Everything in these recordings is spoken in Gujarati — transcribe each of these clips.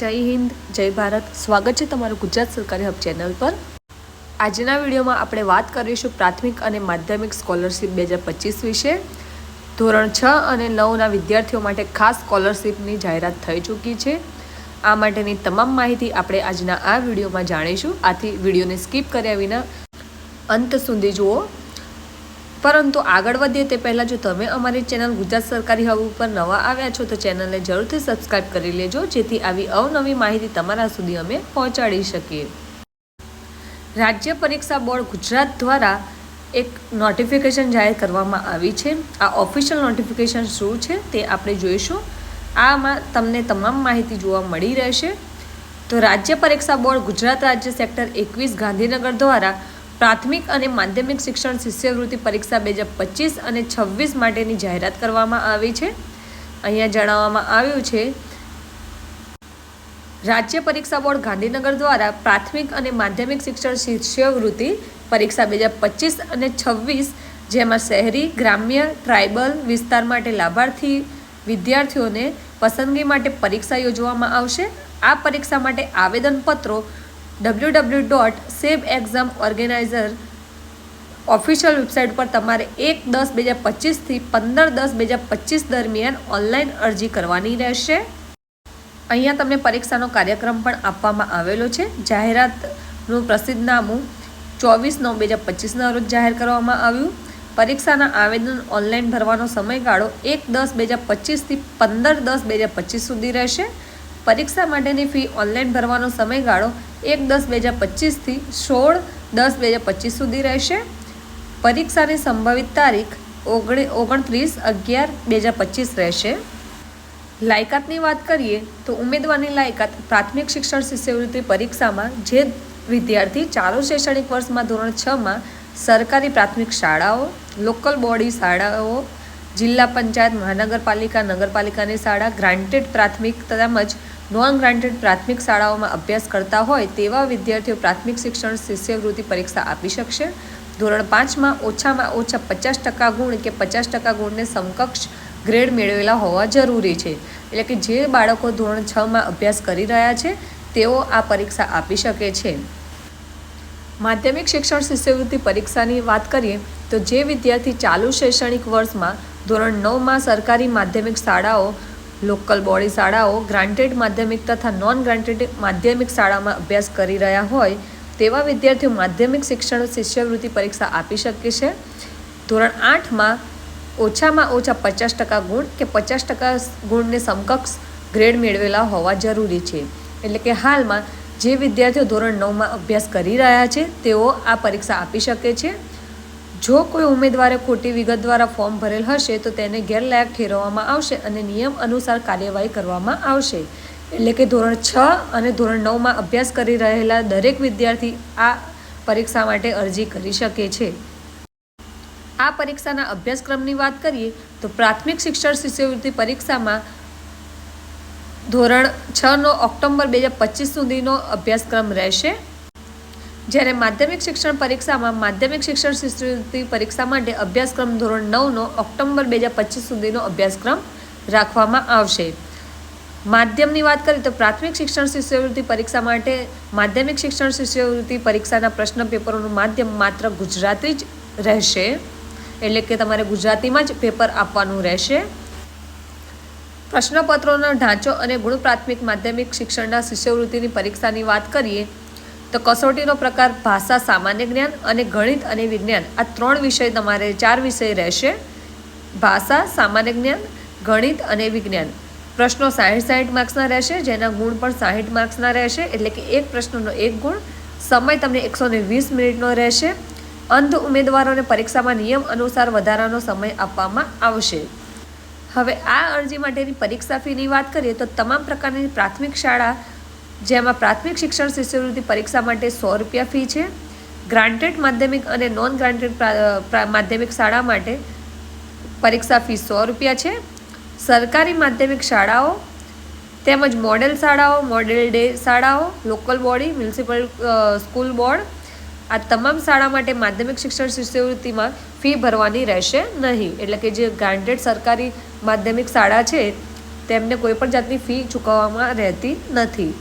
જય હિન્દ, જય ભારત. સ્વાગત છે તમારું ગુજરાત સરકારી હબ ચેનલ પર. આજના વિડીયોમાં આપણે વાત કરીશું પ્રાથમિક અને માધ્યમિક સ્કોલરશિપ બે હજાર પચીસ વિશે. ધોરણ છ અને નવના વિદ્યાર્થીઓ માટે ખાસ સ્કોલરશિપની જાહેરાત થઈ ચૂકી છે. આ માટેની તમામ માહિતી આપણે આજના આ વિડીયોમાં જાણીશું. આથી વિડીયોને સ્કીપ કર્યા વિના અંત સુધી જુઓ. પરંતુ આગળ વધીએ તે પહેલાં જો તમે અમારી ચેનલ ગુજરાત સરકારી હબ ઉપર નવા આવ્યા છો તો ચેનલને જરૂરથી સબસ્ક્રાઇબ કરી લેજો, જેથી આવી અવનવી માહિતી તમારા સુધી અમે પહોંચાડી શકીએ. રાજ્ય પરીક્ષા બોર્ડ ગુજરાત દ્વારા એક નોટિફિકેશન જાહેર કરવામાં આવી છે. આ ઓફિશિયલ નોટિફિકેશન શું છે તે આપણે જોઈશું. આમાં તમને તમામ માહિતી જોવા મળી રહેશે. તો રાજ્ય પરીક્ષા બોર્ડ ગુજરાત રાજ્ય સેક્ટર એકવીસ ગાંધીનગર દ્વારા પ્રાથમિક અને માધ્યમિક શિક્ષણ શિષ્યવૃત્તિ પરીક્ષા બે હજાર પચીસ અને છવ્વીસ માટેની જાહેરાત કરવામાં આવી છે. અહીંયા જણાવવામાં આવ્યું છે, રાજ્ય પરીક્ષા બોર્ડ ગાંધીનગર દ્વારા પ્રાથમિક અને માધ્યમિક શિક્ષણ શિષ્યવૃત્તિ પરીક્ષા બે હજાર પચીસ અને છવ્વીસ, જેમાં શહેરી, ગ્રામ્ય, ટ્રાઇબલ વિસ્તાર માટે લાભાર્થી વિદ્યાર્થીઓને પસંદગી માટે પરીક્ષા યોજવામાં આવશે. આ પરીક્ષા માટે આવેદનપત્રો W W dot SEB exam organiser official website પર તમારે એક દસ બે હજાર પચીસથી પંદર દસ બે હજાર પચીસ દરમિયાન ઓનલાઈન અરજી કરવાની રહેશે. અહીંયા તમને પરીક્ષાનો કાર્યક્રમ પણ આપવામાં આવેલો છે. જાહેરાતનું પ્રસિદ્ધ નામું ચોવીસ નવ બે હજાર પચીસના રોજ જાહેર કરવામાં આવ્યું. પરીક્ષાના આવેદન ઓનલાઈન ભરવાનો સમયગાળો એક દસ બે હજાર પચીસથી પંદર દસ બે હજાર પચીસ સુધી રહેશે. પરીક્ષા માટેની ફી ઓનલાઈન ભરવાનો સમયગાળો એક દસ બે હજાર પચીસથી સોળ દસ બે હજાર પચીસ સુધી રહેશે. પરીક્ષાની સંભવિત તારીખ ઓગણ ઓગણત્રીસ અગિયાર બે હજાર પચીસ રહેશે. લાયકાતની વાત કરીએ તો ઉમેદવારની લાયકાત પ્રાથમિક શિક્ષણ શિષ્યવૃત્તિ પરીક્ષામાં જે વિદ્યાર્થી ચાલુ શૈક્ષણિક વર્ષમાં ધોરણ છમાં સરકારી પ્રાથમિક શાળાઓ, લોકલ બોડી શાળાઓ, જિલ્લા પંચાયત, મહાનગરપાલિકા, નગરપાલિકાની શાળા, ગ્રાન્ટેડ પ્રાથમિક તેમજ નોન ગ્રાન્ટેડ પ્રાથમિક શાળાઓમાં અભ્યાસ કરતા હોય તેવા વિદ્યાર્થીઓ પ્રાથમિક શિક્ષણ શિષ્યવૃત્તિ પરીક્ષા આપી શકશે. ધોરણ પાંચમાં ઓછામાં ઓછા પચાસ ટકા ગુણ કે પચાસ ટકા ગુણને સમકક્ષ ગ્રેડ મેળવેલા હોવા જરૂરી છે. એટલે કે જે બાળકો ધોરણ છમાં અભ્યાસ કરી રહ્યા છે, તેઓ આ પરીક્ષા આપી શકે છે. માધ્યમિક શિક્ષણ શિષ્યવૃત્તિ પરીક્ષાની વાત કરીએ, તો જે વિદ્યાર્થી ચાલુ શૈક્ષણિક વર્ષમાં ધોરણ નવમાં સરકારી માધ્યમિક શાળાઓ લોકલ બોડી શાળાઓ ગ્રાન્ટેડ માધ્યમિક તથા નોન ગ્રાન્ટેડ માધ્યમિક શાળામાં અભ્યાસ કરી રહ્યા હોય તેવા વિદ્યાર્થીઓ માધ્યમિક શિક્ષણ શિષ્યવૃત્તિ પરીક્ષા આપી શકે છે. ધોરણ આઠમાં ઓછામાં ઓછા પચાસ ટકા ગુણ કે પચાસ ટકા ગુણને સમકક્ષ ગ્રેડ મેળવેલા હોવા જરૂરી છે. એટલે કે હાલમાં જે વિદ્યાર્થીઓ ધોરણ નવમાં અભ્યાસ કરી રહ્યા છે તેઓ આ પરીક્ષા આપી શકે છે. જો કોઈ ઉમેદવારે ખોટી વિગત દ્વારા ફોર્મ ભરેલ હશે, તો તેને ગેરલાયક ઠેરવવામાં આવશે અને નિયમ અનુસાર કાર્યવાહી કરવામાં આવશે. એટલે કે ધોરણ છ અને ધોરણ નવમાં અભ્યાસ કરી રહેલા દરેક વિદ્યાર્થી આ પરીક્ષા માટે અરજી કરી શકે છે. આ પરીક્ષાના અભ્યાસક્રમની વાત કરીએ, તો પ્રાથમિક શિક્ષણ શિષ્યવૃત્તિ પરીક્ષામાં ધોરણ છનો ઓક્ટોબર બે હજાર પચીસ સુધીનો અભ્યાસક્રમ રહેશે. જ્યારે માધ્યમિક શિક્ષણ પરીક્ષામાં માધ્યમિક શિક્ષણ શિષ્યવૃત્તિ પરીક્ષા માટે અભ્યાસક્રમ ધોરણ નવનો ઓક્ટોબર બે હજાર પચીસ સુધીનો અભ્યાસક્રમ રાખવામાં આવશે. માધ્યમની વાત કરીએ તો પ્રાથમિક શિક્ષણ શિષ્યવૃત્તિ પરીક્ષા માટે માધ્યમિક શિક્ષણ શિષ્યવૃત્તિ પરીક્ષાના પ્રશ્ન પેપરોનું માધ્યમ માત્ર ગુજરાતી જ રહેશે. એટલે કે તમારે ગુજરાતીમાં જ પેપર આપવાનું રહેશે. પ્રશ્નપત્રોનો ઢાંચો અને ગુણ પ્રાથમિક માધ્યમિક શિક્ષણના શિષ્યવૃત્તિની પરીક્ષાની વાત કરીએ તો કસોટીનો પ્રકાર ભાષા, સામાન્ય જ્ઞાન અને ગણિત અને વિજ્ઞાન. આ ત્રણ વિષય તમારે, ચાર વિષય રહેશે. ભાષા, સામાન્ય જ્ઞાન, ગણિત અને વિજ્ઞાન. પ્રશ્નો સાહીઠ સાહીઠ માર્ક્સના રહેશે, જેના ગુણ પણ સાહીઠ માર્ક્સના રહેશે. એટલે કે એક પ્રશ્નનો એક ગુણ. સમય તમને એકસો ને વીસ મિનિટનો રહેશે. અંધ ઉમેદવારોને પરીક્ષામાં નિયમ અનુસાર વધારાનો સમય આપવામાં આવશે. હવે આ અરજી માટેની પરીક્ષા ફીની વાત કરીએ તો તમામ પ્રકારની પ્રાથમિક શાળા જેમાં પ્રાથમિક શિક્ષણ શિષ્યવૃત્તિ પરીક્ષા માટે સો રૂપિયા ફી છે. ગ્રાન્ટેડ માધ્યમિક અને નોન ગ્રાન્ટેડ માધ્યમિક શાળા માટે પરીક્ષા ફી સો રૂપિયા છે. સરકારી માધ્યમિક શાળાઓ તેમજ મોડેલ શાળાઓ, મોડેલ ડે શાળાઓ, local body, municipal school board આ તમામ શાળા માટે માધ્યમિક શિક્ષણ શિષ્યવૃત્તિમાં ફી ભરવાની રહેશે નહીં. એટલે કે જે ગ્રાન્ટેડ સરકારી માધ્યમિક શાળા છે તેમને કોઈપણ જાતની ફી ચૂકવવામાં રહેતી નથી.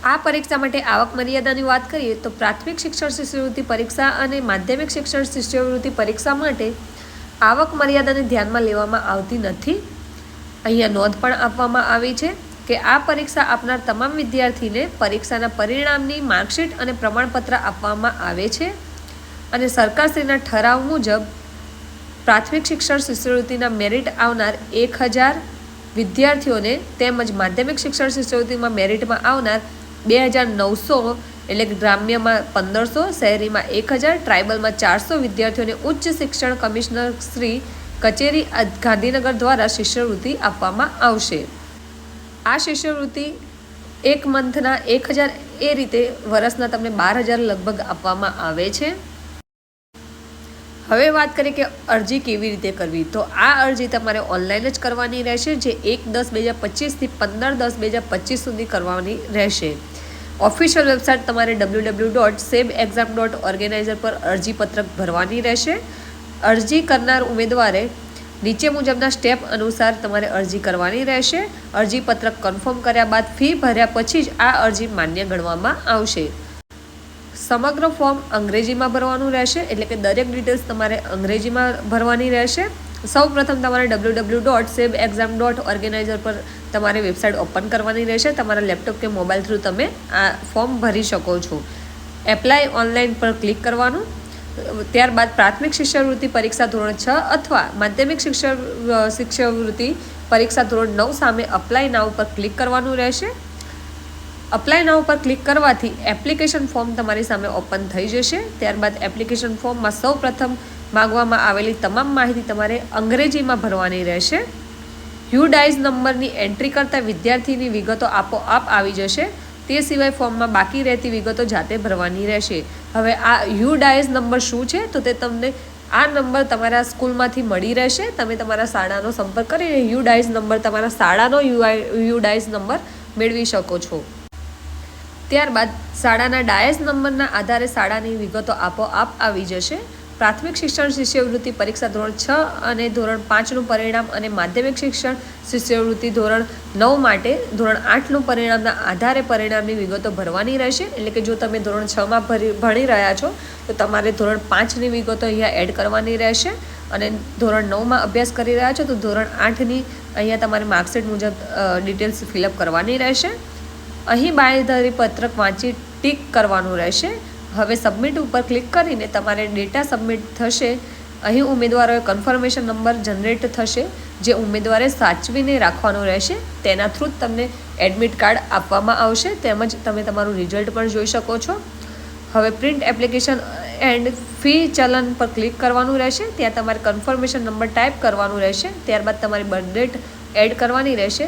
આ પરીક્ષા માટે આવક મર્યાદાની વાત કરીએ તો પ્રાથમિક શિક્ષણ શિષ્યવૃત્તિ પરીક્ષા અને માધ્યમિક શિક્ષણ શિષ્યવૃત્તિ પરીક્ષા માટે આવક મર્યાદાને ધ્યાનમાં લેવામાં આવતી નથી. અહીંયા નોંધ પણ આપવામાં આવી છે કે આ પરીક્ષા આપનાર તમામ વિદ્યાર્થીને પરીક્ષાના પરિણામની માર્કશીટ અને પ્રમાણપત્ર આપવામાં આવે છે અને સરકારશ્રીના ઠરાવ મુજબ પ્રાથમિક શિક્ષણ શિષ્યવૃત્તિના મેરિટ આવનાર એક હજાર વિદ્યાર્થીઓને તેમજ માધ્યમિક શિક્ષણ શિષ્યવૃત્તિમાં મેરિટમાં આવનાર બે હજાર નવસો એટલે ગ્રામ્યમાં પંદરસો, શહેરીમાં એક હજાર, ટ્રાઇબલમાં ચારસો વિદ્યાર્થીઓને ઉચ્ચ શિક્ષણ કમિશનર શ્રી કચેરી ગાંધીનગર દ્વારા શિષ્યવૃત્તિ આપવામાં આવશે. આ શિષ્યવૃત્તિ એક મંથના એક હજાર એ રીતે વર્ષના તમને બાર હજાર લગભગ આપવામાં આવે છે. હવે વાત કરીએ કે અરજી કેવી રીતે કરવી? તો આ અરજી તમારે ઓનલાઈન જ કરવાની રહેશે, જે એક દસ બે હજાર પચીસથી પંદર દસ બે હજાર પચીસ સુધી કરવાની રહેશે. ઓફિશિયલ વેબસાઇટ તમારે W W dot SEB exam dot organiser પર અરજીપત્રક ભરવાની રહેશે. અરજી કરનાર ઉમેદવારે નીચે મુજબના સ્ટેપ અનુસાર તમારે અરજી કરવાની રહેશે. અરજીપત્રક કન્ફર્મ કર્યા બાદ ફી ભર્યા પછી જ આ અરજી માન્ય ગણવામાં આવશે. સમગ્ર ફોર્મ અંગ્રેજીમાં ભરવાનું રહેશે, એટલે કે દરેક ડિટેલ્સ તમારે અંગ્રેજીમાં ભરવાની રહેશે. સૌ પ્રથમ તમારે W W dot SEB exam dot organiser પર તમારે વેબસાઇટ ઓપન કરવાની રહેશે. તમારા લેપટોપ કે મોબાઈલ થ્રુ તમે આ ફોર્મ ભરી શકો છો. એપ્લાય ઓનલાઈન પર ક્લિક કરવાનું. ત્યારબાદ પ્રાથમિક શિષ્યવૃત્તિ પરીક્ષા ધોરણ છ અથવા માધ્યમિક શિક્ષણ શિષ્યવૃત્તિ પરીક્ષા ધોરણ નવ સામે અપ્લાય નાવ પર ક્લિક કરવાનું રહેશે. અપ્લાય નાવ પર ક્લિક કરવાથી એપ્લિકેશન ફોર્મ તમારી સામે ઓપન થઈ જશે. ત્યારબાદ એપ્લિકેશન ફોર્મમાં સૌ પ્રથમ માગવામાં આવેલી તમામ માહિતી તમારે અંગ્રેજીમાં ભરવાની રહેશે. યુ ડાઇઝ નંબરની એન્ટ્રી કરતા વિદ્યાર્થીની વિગતો આપોઆપ આવી જશે. તે સિવાય ફોર્મમાં બાકી રહેતી વિગતો જાતે ભરવાની રહેશે. હવે આ યુ યુડાઇઝ નંબર શું છે? તો તે તમને આ નંબર તમારા સ્કૂલમાંથી મળી રહેશે. તમે તમારા શાળાનો સંપર્ક કરીને યુડાઇઝ નંબર, તમારા શાળાનો યુઆઈ યુડાઇઝ નંબર મેળવી શકો છો. ત્યારબાદ શાળાના ડાયસ નંબરના આધારે શાળાની વિગતો આપોઆપ આવી જશે. પ્રાથમિક શિક્ષણ શિષ્યવૃત્તિ પરીક્ષા ધોરણ છ અને ધોરણ પાંચનું પરિણામ અને માધ્યમિક શિક્ષણ શિષ્યવૃત્તિ ધોરણ નવ માટે ધોરણ આઠનું પરિણામના આધારે પરિણામની વિગતો ભરવાની રહેશે. એટલે કે જો તમે ધોરણ છમાં ભરી, ભણી રહ્યા છો, તો તમારે ધોરણ પાંચની વિગતો અહીંયા એડ કરવાની રહેશે અને ધોરણ નવમાં અભ્યાસ કરી રહ્યા છો, તો ધોરણ આઠની અહીંયા તમારે માર્કશીટ મુજબ ડિટેલ્સ ફિલઅપ કરવાની રહેશે. અહીં બાંયધરી પત્રક વાંચી ટીક કરવાનું રહેશે. હવે સબમિટ ઉપર ક્લિક કરીને તમારે ડેટા સબમિટ થશે. અહીં ઉમેદવારોએ કન્ફર્મેશન નંબર જનરેટ થશે, જે ઉમેદવારે સાચવીને રાખવાનો રહેશે. તેના થ્રુ જ તમને એડમિટ કાર્ડ આપવામાં આવશે, તેમજ તમે તમારું રિઝલ્ટ પણ જોઈ શકો છો. હવે પ્રિન્ટ એપ્લિકેશન એન્ડ ફી ચલન પર ક્લિક કરવાનું રહેશે. ત્યાં તમારે કન્ફર્મેશન નંબર ટાઈપ કરવાનું રહેશે. ત્યારબાદ તમારી બર્થ ડેટ એડ કરવાની રહેશે.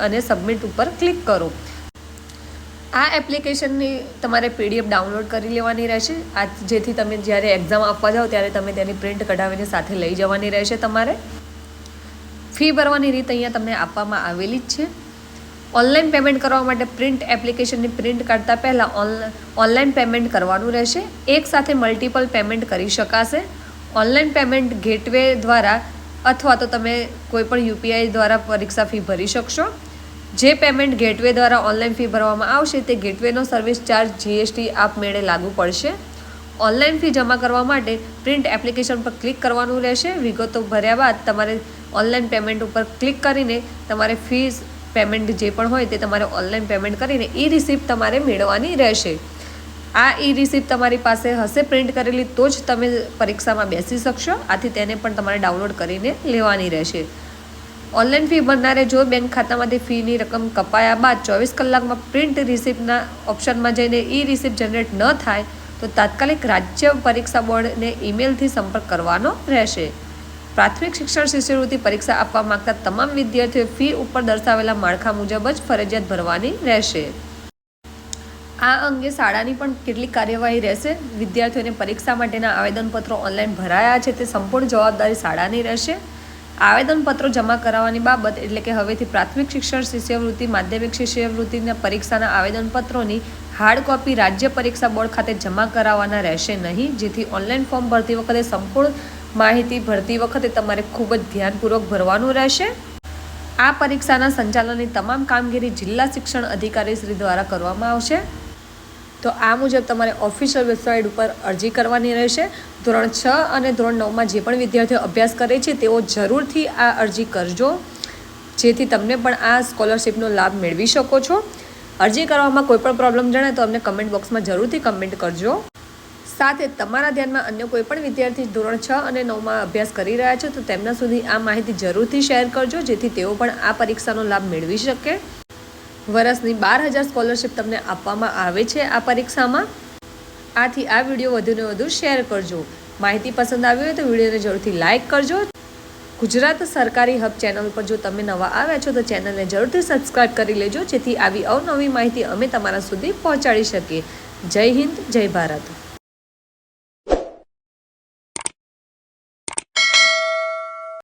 અને સબમિટ ઉપર ક્લિક કરો. આ એપ્લિકેશનની તમારે પીડીએફ ડાઉનલોડ કરી લેવાની રહેશે. આ જેથી તમે જ્યારે એક્ઝામ આપવા જાઓ ત્યારે તમે તેની પ્રિન્ટ કઢાવીને સાથે લઈ જવાની રહેશે તમારે. ફી ભરવાની રીત અહીંયા તમને આપવામાં આવેલી જ છે. ઓનલાઈન પેમેન્ટ કરવા માટે પ્રિન્ટ એપ્લિકેશનની પ્રિન્ટ કાઢતા પહેલાં ઓનલાઈન પેમેન્ટ કરવાનું રહેશે. એક સાથે મલ્ટિપલ પેમેન્ટ કરી શકાશે. ઓનલાઈન પેમેન્ટ ગેટવે દ્વારા અથવા તો તમે કોઈપણ યુપીઆઈ દ્વારા પરીક્ષા ફી ભરી શકશો. જે પેમેન્ટ ગેટવે દ્વારા ઓનલાઈન ફી ભરવામાં આવશે, તે ગેટવેનો સર્વિસ ચાર્જ જીએસટી આપમેળે લાગુ પડશે. ઓનલાઈન ફી જમા કરવા માટે પ્રિન્ટ એપ્લિકેશન પર ક્લિક કરવાનું રહેશે. વિગતો ભર્યા બાદ તમારે ઓનલાઈન પેમેન્ટ ઉપર ક્લિક કરીને તમારે ફીસ પેમેન્ટ જે પણ હોય તે તમારે ઓનલાઈન પેમેન્ટ કરીને ઈ રિસિપ્ટ તમારે મેળવવાની રહેશે. આ ઈ રિસિપ્ટ તમારી પાસે હશે પ્રિન્ટ કરેલી, તો જ તમે પરીક્ષામાં બેસી શકશો. આથી તેને પણ તમારે ડાઉનલોડ કરીને લેવાની રહેશે. ઓનલાઈન ફી ભરનારે જો બેંક ખાતામાંથી ફીની રકમ કપાયા બાદ ચોવીસ કલાકમાં પ્રિન્ટ રિસિપ્ટના ઓપ્શનમાં જઈને ઈ રિસિપ્ટ જનરેટ ન થાય, તો તાત્કાલિક રાજ્ય પરીક્ષા બોર્ડને ઈમેલથી સંપર્ક કરવાનો રહેશે. પ્રાથમિક શિક્ષણ શિષ્યવૃત્તિ પરીક્ષા આપવા માંગતા તમામ વિદ્યાર્થીઓ ફી ઉપર દર્શાવેલા માળખા મુજબ જ ફરજિયાત ભરવાની રહેશે. આ અંગે શાળાની પણ કેટલીક કાર્યવાહી રહેશે. વિદ્યાર્થીઓને પરીક્ષા માટેના આવેદનપત્રો ઓનલાઈન ભરાયા છે, તે સંપૂર્ણ જવાબદારી શાળાની રહેશે. આવેદનપત્રો જમા કરાવવાની બાબત એટલે કે હવેથી પ્રાથમિક શિક્ષણ શિષ્યવૃત્તિ, માધ્યમિક શિષ્યવૃત્તિના પરીક્ષાના આવેદનપત્રોની હાર્ડ કોપી રાજ્ય પરીક્ષા બોર્ડ ખાતે જમા કરાવવાના રહેશે નહીં. જેથી ઓનલાઈન ફોર્મ ભરતી વખતે સંપૂર્ણ માહિતી ભરતી વખતે તમારે ખૂબ જ ધ્યાનપૂર્વક ભરવાનું રહેશે. આ પરીક્ષાના સંચાલનની તમામ કામગીરી જિલ્લા શિક્ષણ અધિકારી શ્રી દ્વારા કરવામાં આવશે. તો આ મુજબ તમારે ઓફિશિયલ વેબસાઇટ ઉપર અરજી કરવાની રહેશે. ધોરણ છ અને ધોરણ નવમાં જે પણ વિદ્યાર્થીઓ અભ્યાસ કરે છે, તેઓ જરૂરથી આ અરજી કરજો. જેથી તમને પણ આ સ્કોલરશિપનો લાભ મેળવી શકો છો. અરજી કરવામાં કોઈ પણ પ્રોબ્લેમ જણાય તો અમને કમેન્ટ બોક્સમાં જરૂરથી કમેન્ટ કરજો. સાથે તમારા ધ્યાનમાં અન્ય કોઈ પણ વિદ્યાર્થી ધોરણ છ અને નવમાં અભ્યાસ કરી રહ્યા છે, તો તેમના સુધી આ માહિતી જરૂરથી શેર કરજો, જેથી તેઓ પણ આ પરીક્ષાનો લાભ મેળવી શકે. વર્ષની બાર હજાર સ્કોલરશિપ તમને આપવામાં આવે છે આ પરીક્ષામાં. આથી આ વીડિયો વધુને વધુ શેર કરજો. માહિતી પસંદ આવી હોય તો વિડીયોને જરૂરથી લાઇક કરજો. ગુજરાત સરકારી હબ ચેનલ પર જો તમે નવા આવ્યા છો તો ચેનલને જરૂરથી સબસ્ક્રાઇબ કરી લેજો જેથી આવી અવનવી માહિતી અમે તમારા સુધી પહોંચાડી શકીએ. જય હિન્દ, જય ભારત.